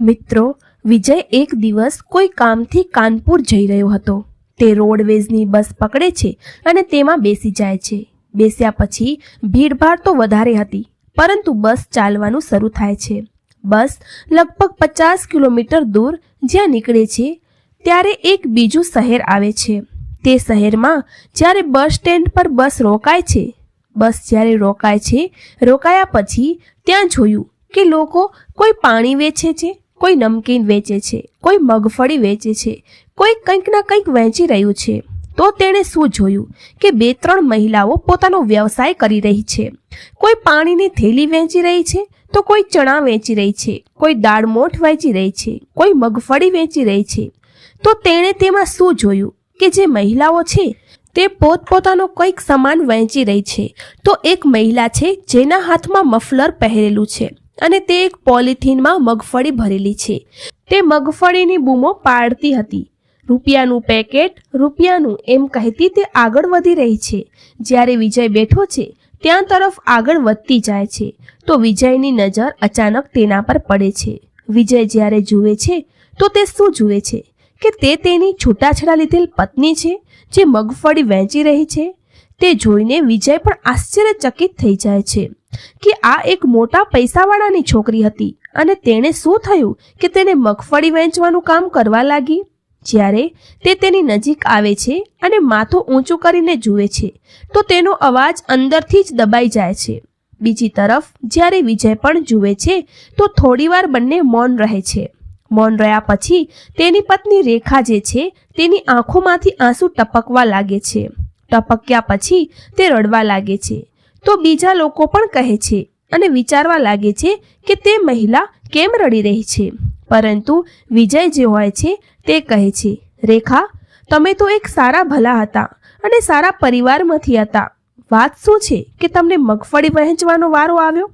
મિત્રો, વિજય એક દિવસ કોઈ કામથી કાનપુર જઈ રહ્યો હતો. તે રોડવેઝની બસ પકડે છે અને તેમાં બેસી જાય છે. બેસ્યા પછી ભીડભાડ તો વધારે હતી, પરંતુ બસ ચાલવાનું શરૂ થાય છે. બસ લગભગ પચાસ કિલોમીટર દૂર જ્યાં નીકળે છે, ત્યારે એક બીજું શહેર આવે છે. તે શહેરમાં જ્યારે બસ સ્ટેન્ડ પર બસ રોકાય છે, બસ જ્યારે રોકાય છે, રોકાયા પછી ત્યાં જોયું કે લોકો કોઈ પાણી વેચે છે. કોઈ નમકીન વેચે છે, કોઈ મગફળી વેચે છે, કોઈ કંઈક ના કંઈક વેચી રહ્યું છે, તો તેણે શું જોયું? કે બે ત્રણ મહિલાઓ પોતાનો વ્યવસાય કરી રહી છે. કોઈ પાણીની થેલી વેચી રહી છે, તો કોઈ ચણા વેચી રહી છે, કોઈ દાળમોઠ વેચી રહી છે, કોઈ મગફળી વેચી રહી છે. તો તેણે તેમાં શું જોયું? કે જે મહિલાઓ છે, તે પોતપોતાનો કંઈક સામાન વહેંચી રહી છે. તો એક મહિલા છે, જેના હાથમાં મફલર પહેરેલું છે. અને તે એક પોલિથીનમાં મગફળી ભરેલી છે. તે મગફળીની બૂમો પાડતી હતી. રૂપિયાનું પેકેટ, રૂપિયાનું એમ કહેતી તે આગળ વધી રહી છે. જ્યારે વિજય બેઠો છે, ત્યાં તરફ આગળ વધતી જાય છે, તો વિજયની નજર અચાનક તેના પર પડે છે. વિજય જ્યારે જુએ છે, તો તે શું જુએ છે? કે તે તેની છૂટાછેડા લીધેલ પત્ની છે, જે મગફળી વહેંચી રહી છે? તે જોઈને વિજય પણ આશ્ચર્યચકિત થઈ જાય છે. કે આ એક મોટા પૈસાવાળાની છોકરી હતી અને તેણે શું થયું કે તેને મગફળી વહેંચવાનું કામ કરવા લાગી? જ્યારે તે તેની નજીક આવે છે અને માથું ઊંચું કરીને જુએ છે, તો તેનો અવાજ અંદરથી જ દબાઈ જાય છે. બીજી તરફ, જ્યારે વિજય પણ જુએ છે, તો થોડીવાર બંને મૌન રહે છે. મૌન રહ્યા પછી, તેની પત્ની રેખા જે છે, તેની આંખોમાંથી આંસુ ટપકવા લાગે છે. ટપક્યા પછી, તે રડવા લાગે છે. તો બીજા લોકો પણ કહે છે અને વિચારવા લાગે છે કે તે મહિલા કેમ રડી રહી છે. પરંતુ વિજય જે હોય છે તે કહે છે, રેખા, તમે તો એક સારા ભલા હતા અને સારા પરિવારમાંથી હતા. વાત શું છે કે તમને મગફળી વહેંચવાનો વારો આવ્યો?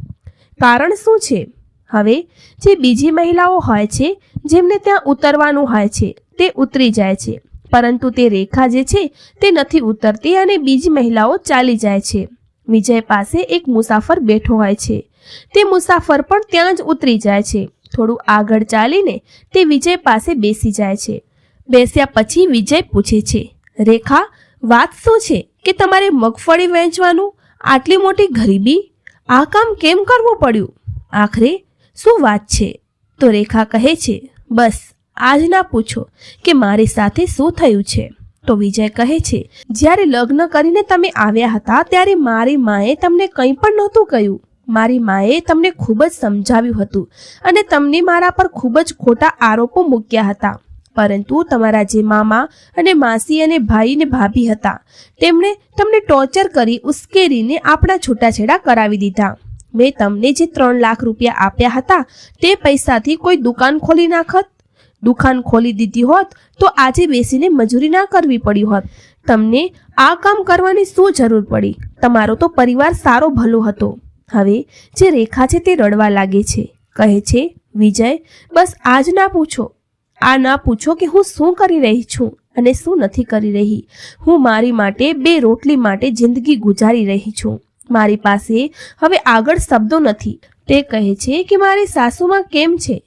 કારણ શું છે? હવે, જે બીજી મહિલાઓ હોય છે, જેમને ત્યાં ઉતરવાનું હોય છે, તે ઉતરી જાય છે. પરંતુ તે રેખા જે છે તે નથી ઉતરતી અને બીજી મહિલાઓ ચાલી જાય છે. વિજય પાસે એક મુસાફર બેઠો હોય છે. તે મુસાફર પણ ત્યાં જ ઉતરી જાય છે. થોડું આગળ ચાલીને તે વિજય પાસે બેસી જાય છે. બેસ્યા પછી વિજય પૂછે છે, રેખા, વાત શું છે કે તમારે મગફળી વહેંચવાનું આટલી મોટી ગરીબી? આ કામ કેમ કરવું પડ્યું? આખરે શું વાત છે? તો રેખા કહે છે, બસ આજ ના પૂછો કે મારી સાથે શું થયું છે? તો વિજય કહે છે, જ્યારે લગ્ન કરીને તમે આવ્યા હતા ત્યારે મારી માએ તમને કંઈ પણ નહોતું કહ્યું. મારી માએ તમને ખૂબ જ સમજાવ્યું હતું અને તમને મારા પર ખૂબ જ ખોટા આરોપો મૂક્યા હતા. પરંતુ તમારા જે મામા અને માસી અને ભાઈ ને ભાભી હતા, તેમણે તમને ટોર્ચર કરી ઉશ્કેરીને આપણા છૂટાછેડા કરાવી દીધા. મેં તમને જે ત્રણ લાખ રૂપિયા આપ્યા હતા, તે પૈસાથી કોઈ દુકાન ખોલી નાખત? દુકાન ખોલી દીધી હોત તો આજે બેસીને મજૂરી ના કરવી પડી હોત. તમને આ કામ કરવાની શું જરૂર પડી? તમારો તો પરિવાર સારો ભલો હતો. હવે જે રેખા છે તે રડવા લાગે છે. કહે છે, વિજય, બસ આજ ના પૂછો. આ ના પૂછો કે હું શું કરી રહી છું અને શું નથી કરી રહી. હું મારી માટે બે રોટલી માટે જિંદગી ગુજારી રહી છું. મારી પાસે હવે આગળ શબ્દો નથી. તે કહે છે કે, મારી સાસુમાં કેમ છે?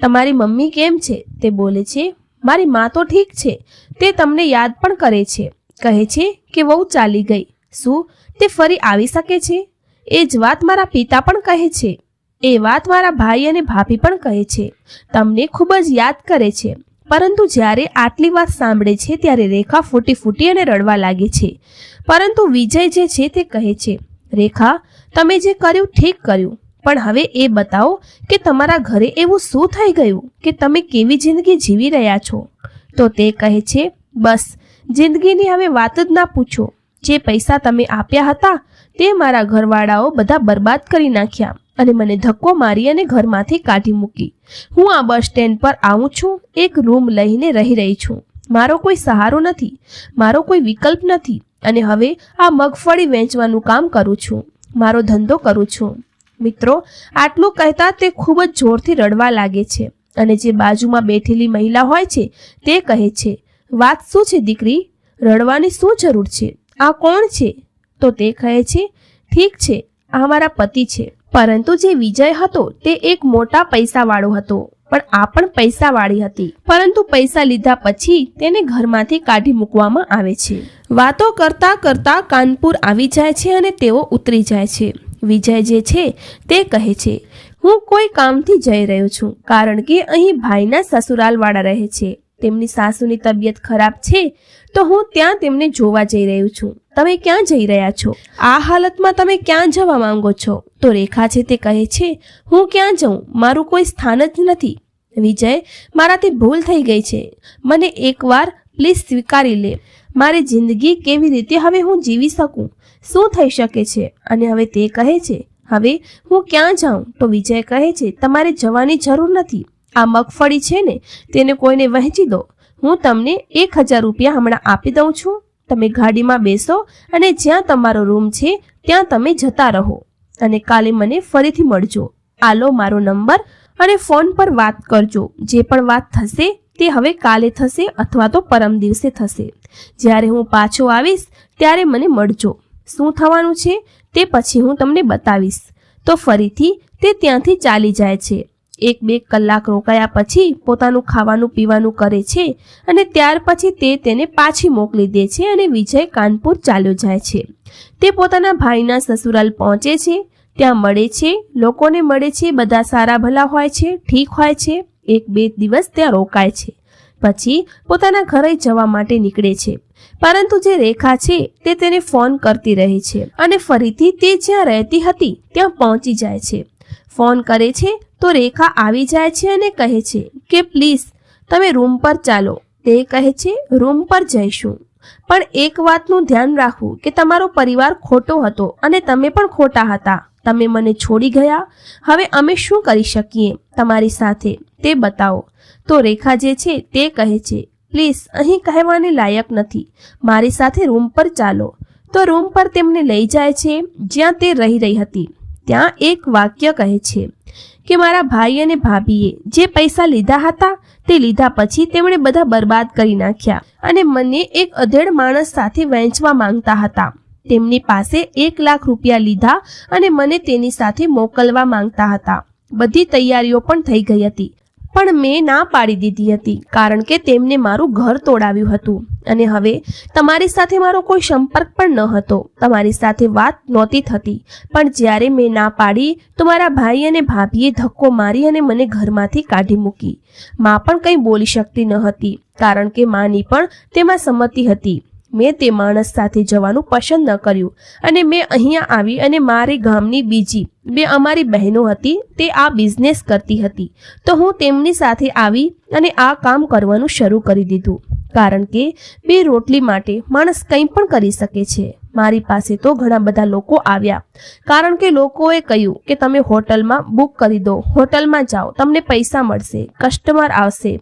તમારી મમ્મી કેમ છે? તે બોલે છે, મારી મા તો ઠીક છે. તે તમને યાદ પણ કરે છે. કહે છે કે વહુ ચાલી ગઈ. શું? તે ફરી આવી શકે છે? એ જ વાત મારા પિતા પણ કહે છે. એ વાત મારા ભાઈ અને ભાભી પણ કહે છે. તમને ખૂબ જ યાદ કરે છે. પરંતુ જ્યારે આટલી વાત સાંભળે છે, ત્યારે રેખા ફૂટી ફૂટી અને રડવા લાગે છે. પરંતુ વિજય જે છે, તે કહે છે, રેખા, તમે જે કર્યું, ઠીક કર્યું. પણ હવે એ બતાવો કે તમારા ઘરે એવું શું થઈ ગયું કે તમે કેવી જિંદગી જીવી રહ્યા છો? તો તે કહે છે, બસ, જિંદગીની હવે વાત જ ના પૂછો. જે પૈસા તમે આપ્યા હતા, તે મારા ઘરવાળાઓ બધા બરબાદ કરી નાખ્યા અને મને ધક્કો મારી અને ઘરમાંથી કાઢી મૂકી. હું આ બસ સ્ટેન્ડ પર આવું છું, એક રૂમ લઈને રહી રહી છું. મારો કોઈ સહારો નથી, મારો કોઈ વિકલ્પ નથી અને હવે આ મગફળી વેચવાનું કામ કરું છું. મારો ધંધો કરું છું. મિત્રો, આટલું કહેતા તે ખૂબ જ જોરથી રડવા લાગે છે અને જે બાજુમાં બેઠેલી મહિલા હોય છે, તે કહે છે, વાત શું છે દીકરી? રડવાની શું જરૂર છે? આ કોણ છે? તો તે કહે છે, ઠીક છે, આ મારા પતિ છે. પરંતુ જે વિજય હતો, તે એક મોટા પૈસાવાળો હતો, પણ આ પણ પૈસાવાળી હતી. પરંતુ પૈસા લીધા પછી તેને ઘરમાંથી કાઢી મૂકવામાં આવે છે. વાતો કરતા કરતા કાનપુર આવી જાય છે અને તેઓ ઉતરી જાય છે. વિજય જે છે તે કહે છે, હું કોઈ કામથી જઈ રહ્યો છું, કારણ કે અહીં ભાઈના સસુરાલવાળા રહે છે. તેમની સાસુની તબિયત ખરાબ છે, તો હું ત્યાં તેમને જોવા જઈ રહ્યો છું. તમે ક્યાં જઈ રહ્યા છો? આ હાલતમાં તમે ક્યાં જવા માંગો છો? તો રેખા છે તે કહે છે, હું ક્યાં જઉં? મારું કોઈ સ્થાન જ નથી. વિજય, મારાથી ભૂલ થઈ ગઈ છે. મને એકવાર પ્લીઝ સ્વીકારી લે. મારી જિંદગી કેવી રીતે હવે હું જીવી શકું? શું થઈ શકે છે? અને હવે તે કહે છે, હવે હું ક્યાં જાઉં? તો વિજય કહે છે, તમારે જવાની જરૂર નથી. આ મગફળી છે ને, તેને કોઈને વહેંચી દો. હું તમને એક હજાર રૂપિયા હમણાં આપી દઉં છું. તમે ગાડીમાં બેસો અને જ્યાં તમારો રૂમ છે, ત્યાં તમે જતા રહો. અને કાલે મને ફરીથી મળજો. આલો મારો નંબર અને ફોન પર વાત કરજો. જે પણ વાત થશે, તે હવે કાલે થશે અથવા તો પરમ દિવસે થશે. જ્યારે હું પાછો આવીશ, ત્યારે મને મળજો. શું થવાનું છે તે પછી હું તમને બતાવીશ. તો ફરીથી તે ત્યાંથી ચાલી જાય છે. એક બે કલાક રોકાયા પછી પોતાનું ખાવાનું પીવાનું કરે છે અને ત્યાર પછી તે તેને પાછી મોકલી દે છે અને વિજય કાનપુર ચાલ્યો જાય છે. તે પોતાના ભાઈના સસુરાલ પહોંચે છે. ત્યાં મળે છે, લોકોને મળે છે, બધા સારા ભલા હોય છે, ઠીક હોય છે. એક બે દિવસ ત્યાં રોકાય છે. પછી પોતાના ઘરે જવા માટે નીકળે છે. પરંતુ જે રેખા છે, તે તેને ફોન કરતી રહે છે અને ફરીથી તે જ્યાં રહેતી હતી, ત્યાં પહોંચી જાય છે. ફોન કરે છે, તો રેખા આવી જાય છે અને કહે છે કે, પ્લીઝ, તમે રૂમ પર ચાલો. તે કહે છે, રૂમ પર જઈશું. પણ એક વાતનું ધ્યાન રાખવું કે તમારો પરિવાર ખોટો હતો અને તમે પણ ખોટા હતા. તમે મને છોડી ગયા? હવે અમે શું કરી શકીએ? તમારી સાથે. તે બતાવો. તો રેખા જે છે તે કહે છે, પ્લીઝ, અહીં કહેવાને લાયક નથી. મારી સાથે રૂમ પર ચાલો. તો રૂમ પર તેમને લઈ જાય છે, જ્યાં તે રહી રહી હતી. ત્યાં એક વાક્ય કહે છે કે, મારા ભાઈ અને ભાભીએ જે પૈસા લીધા હતા, તે લીધા પછી તેમણે બધા બરબાદ કરી નાખ્યા અને મને એક અધેડ માણસ સાથે વહેંચવા માંગતા હતા. તેમની પાસે એક લાખ રૂપિયા લીધા અને મને તેની સાથે મોકલવા માંગતા હતા. બધી તૈયારીઓ પણ થઈ ગઈ હતી. પણ મેં ના પાડી દીધી હતી, કારણ કે તેમને મારું ઘર તોડાવ્યું હતું. અને હવે તમારી સાથે મારો કોઈ સંપર્ક પણ ન હતો. તમારી સાથે વાત નહોતી થતી. પણ જ્યારે મેં ના પાડી, તો મારા ભાઈ અને ભાભીએ ધક્કો મારી અને મને ઘરમાંથી કાઢી મૂકી. માં પણ કંઈ બોલી શકતી ન હતી, કારણ કે માની પણ તેમાં સંમતિ હતી. મેં તે માણસ સાથે જવાનું પસંદ ન કર્યું અને મેં અહીંયા આવી અને મારી ગામની બીજી બે અમારી બહેનો હતી, તે આ બિઝનેસ કરતી હતી. તો હું તેમની સાથે આવી અને આ કામ કરવાનું શરૂ કરી દીધું. કારણ કે બે રોટલી માટે માણસ કંઈ પણ કરી શકે છે. મારી પાસે તો ઘણા બધા લોકો આવ્યા. કારણ કે લોકોએ કહ્યું કે તમે હોટલમાં બુક કરી દો. હોટલમાં જાઓ. તમને પૈસા મળશે. કસ્ટમર આવશે.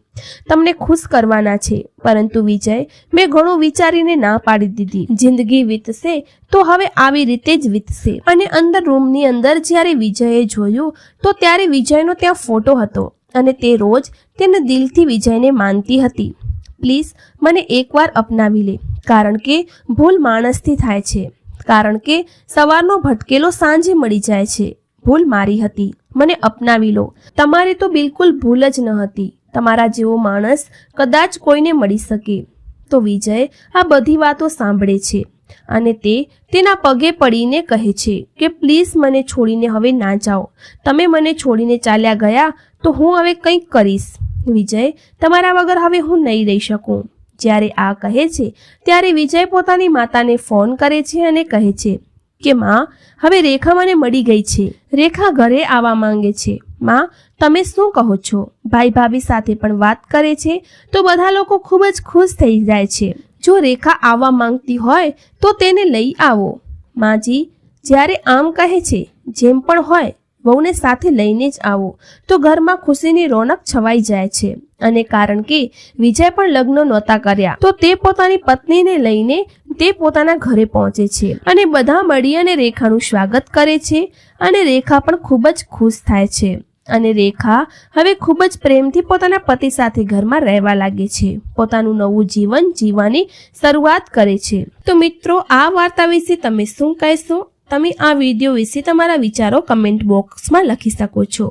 તમને ખુશ કરવાના છે. પરંતુ વિજય, મેં ઘણું વિચારીને ના પાડી દીધી. જિંદગી વીતશે તો હવે આવી રીતે જ વીતશે. અને અંદર રૂમની અંદર જ્યારે વિજયે જોયું, તો ત્યારે વિજયનો ત્યાં ફોટો હતો. અને તે રોજ તેને દિલથી વિજયને માનતી હતી. પ્લીઝ, મને એકવાર અપનાવી લે. કારણ કે ભૂલ માણસથી થાય છે. કારણ કે સવારનો ભટકેલો સાંજે મળી જાય છે. ભૂલ મારી હતી. મને અપનાવી લો. તમારી તો બિલકુલ ભૂલ જ ન હતી. તમારા જેવો માણસ કદાચ કોઈને મળી શકે. તો વિજય આ બધી વાતો સાંભળે છે અને તે તેના પગે પડીને કહે છે કે પ્લીઝ મને છોડીને હવે ના જાઓ. તમે મને છોડીને ચાલ્યા ગયા તો હું હવે કંઈક કરીશ. વિજય, તમારા વગર હવે હું નહીં રહી શકું. જ્યારે આ કહે છે, ત્યારે વિજય પોતાની માતાને ફોન કરે છે અને કહે છે કે, માં, હવે રેખા મને મળી ગઈ છે. રેખા ઘરે આવવા માંગે છે. માં, તમે શું કહો છો? ભાઈ ભાભી સાથે પણ વાત કરે છે તો બધા લોકો ખૂબ જ ખુશ થઈ જાય છે. જો રેખા આવવા માંગતી હોય તો તેને લઈ આવો. માજી, જ્યારે આમ કહે છે, જેમ પણ હોય વહુને સાથે લઈને જ આવો. તો ઘરમાં ખુશીની રોનક છવાઈ જાય છે. અને કારણ કે વિજય પણ લગ્ન નહોતા કર્યા, તો તે પોતાની પત્નીને લઈને તે પોતાના ઘરે પહોંચે છે. અને બધા મળી અને રેખાનું સ્વાગત કરે છે. અને રેખા પણ ખૂબ જ ખુશ થાય છે. અને રેખા હવે ખૂબ જ પ્રેમથી પોતાના પતિ સાથે ઘરમાં રહેવા લાગે છે. પોતાનું નવું જીવન જીવવાની શરૂઆત કરે છે. તો મિત્રો, આ વાર્તા વિશે તમે શું કહેશો? તમે આ વીડિયો વિશે તમારા વિચારો કમેન્ટ બોક્સમાં લખી શકો છો.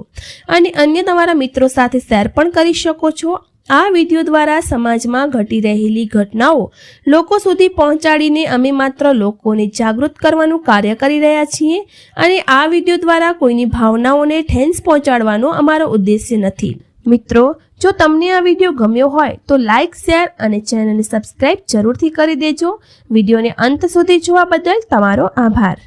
અને અન્ય તમારા મિત્રો સાથે શેર પણ કરી શકો છો. આ વીડિયો દ્વારા સમાજમાં ઘટી રહેલી ઘટનાઓ લોકો સુધી પહોંચાડીને અમે માત્ર લોકોને જાગૃત કરવાનું કાર્ય કરી રહ્યા છીએ અને આ વીડિયો દ્વારા કોઈની ભાવનાઓને ઠેન્સ પહોંચાડવાનો અમારો ઉદ્દેશ્ય નથી. મિત્રો, જો તમને આ વીડિયો ગમ્યો હોય તો લાઇક શેર અને ચેનલને સબસ્ક્રાઇબ જરૂરથી કરી દેજો. વિડીયોને અંત સુધી જોવા બદલ તમારો આભાર.